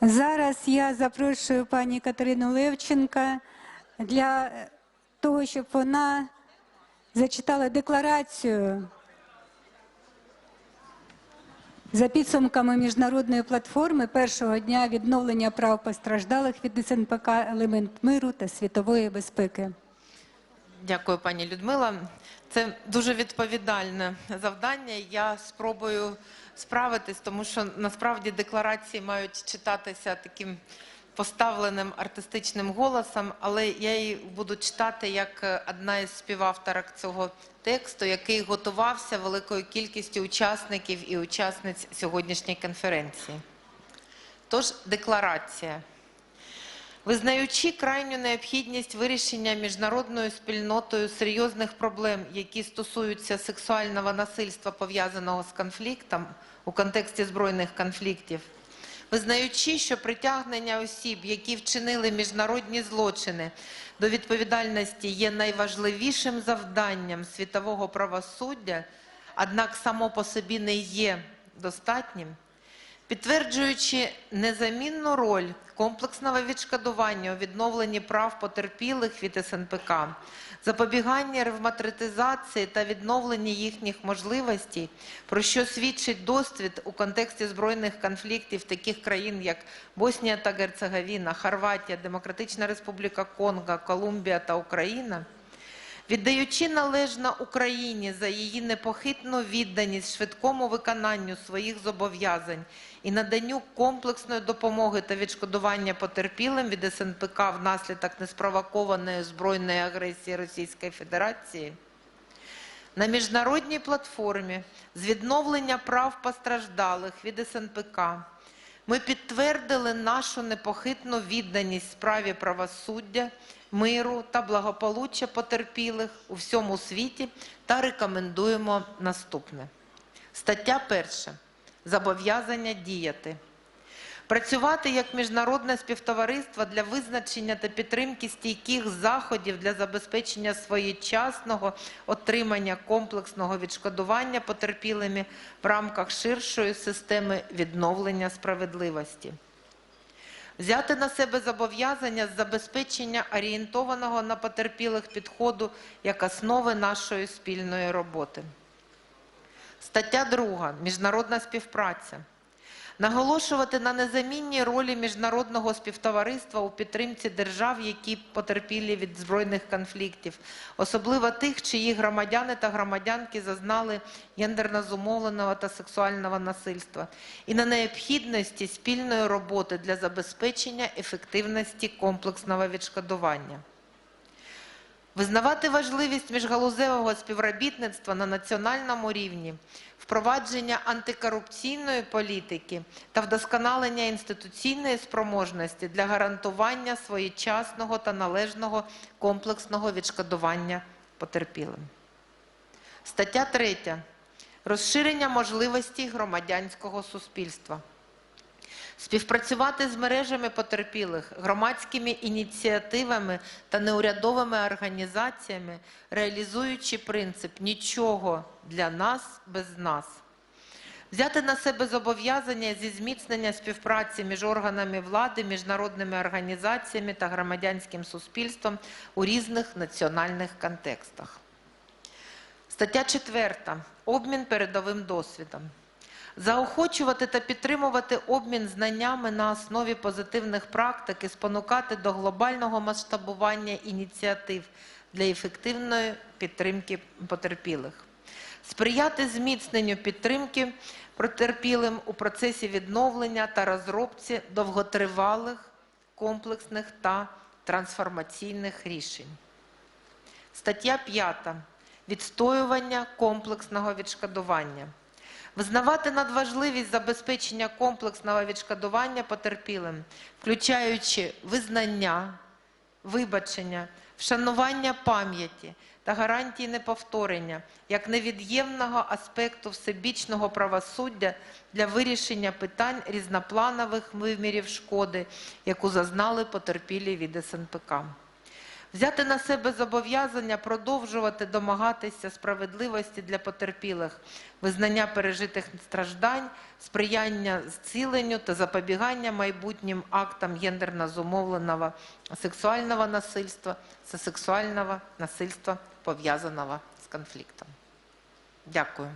Зараз я запрошую пані Катерину Левченка для того, щоб вона зачитала декларацію за підсумками міжнародної платформи першого дня відновлення прав постраждалих від СНПК елемент миру та світової безпеки. Дякую, пані Людмила. Це дуже відповідальне завдання. Я спробую справитись, тому що насправді декларації мають читатися таким поставленим артистичним голосом, але я її буду читати як одна із співавторок цього тексту, який готувався великою кількістю учасників і учасниць сьогоднішньої конференції. Тож, декларація. Визнаючи крайню необхідність вирішення міжнародною спільнотою серйозних проблем, які стосуються сексуального насильства, пов'язаного з конфліктом у контексті збройних конфліктів, визнаючи, що притягнення осіб, які вчинили міжнародні злочини до відповідальності, є найважливішим завданням світового правосуддя, однак само по собі не є достатнім. Підтверджуючи незамінну роль комплексного відшкодування у відновленні прав потерпілих від СНПК, запобіганні ревматизації та відновленні їхніх можливостей, про що свідчить досвід у контексті збройних конфліктів таких країн, як Боснія та Герцеговіна, Хорватія, Демократична Республіка Конго, Колумбія та Україна. Віддаючи належно Україні за її непохитну відданість швидкому виконанню своїх зобов'язань і наданню комплексної допомоги та відшкодування потерпілим від СНПК внаслідок неспровокованої збройної агресії Російської Федерації, на міжнародній платформі з відновлення прав постраждалих від СНПК ми підтвердили нашу непохитну відданість справі правосуддя, миру та благополуччя потерпілих у всьому світі та рекомендуємо наступне. Стаття перша. Зобов'язання діяти. Працювати як міжнародне співтовариство для визначення та підтримки стійких заходів для забезпечення своєчасного отримання комплексного відшкодування потерпілими в рамках ширшої системи відновлення справедливості. Взяти на себе зобов'язання з забезпечення орієнтованого на потерпілих підходу як основи нашої спільної роботи. Стаття 2. Міжнародна співпраця. Наголошувати на незамінній ролі міжнародного співтовариства у підтримці держав, які потерпілі від збройних конфліктів, особливо тих, чиї громадяни та громадянки зазнали гендерно зумовленого та сексуального насильства, і на необхідності спільної роботи для забезпечення ефективності комплексного відшкодування. Визнавати важливість міжгалузевого співробітництва на національному рівні, впровадження антикорупційної політики та вдосконалення інституційної спроможності для гарантування своєчасного та належного комплексного відшкодування потерпілим. Стаття 3. Розширення можливостей громадянського суспільства. Співпрацювати з мережами потерпілих, громадськими ініціативами та неурядовими організаціями, реалізуючи принцип нічого для нас без нас. Взяти на себе зобов'язання зі зміцнення співпраці між органами влади, міжнародними організаціями та громадянським суспільством у різних національних контекстах. Стаття 4. Обмін передовим досвідом. Заохочувати та підтримувати обмін знаннями на основі позитивних практик і спонукати до глобального масштабування ініціатив для ефективної підтримки потерпілих. Сприяти зміцненню підтримки потерпілим у процесі відновлення та розробці довготривалих, комплексних та трансформаційних рішень. Стаття 5. Відстоювання комплексного відшкодування. Визнавати надважливість забезпечення комплексного відшкодування потерпілим, включаючи визнання, вибачення, вшанування пам'яті та гарантії неповторення як невід'ємного аспекту всебічного правосуддя для вирішення питань різнопланових вимірів шкоди, яку зазнали потерпілі від СНПК взяти на себе зобов'язання продовжувати домагатися справедливості для потерпілих, визнання пережитих страждань, сприяння зціленню та запобігання майбутнім актам гендерно зумовленого сексуального насильства та сексуального насильства, пов'язаного з конфліктом. Дякую.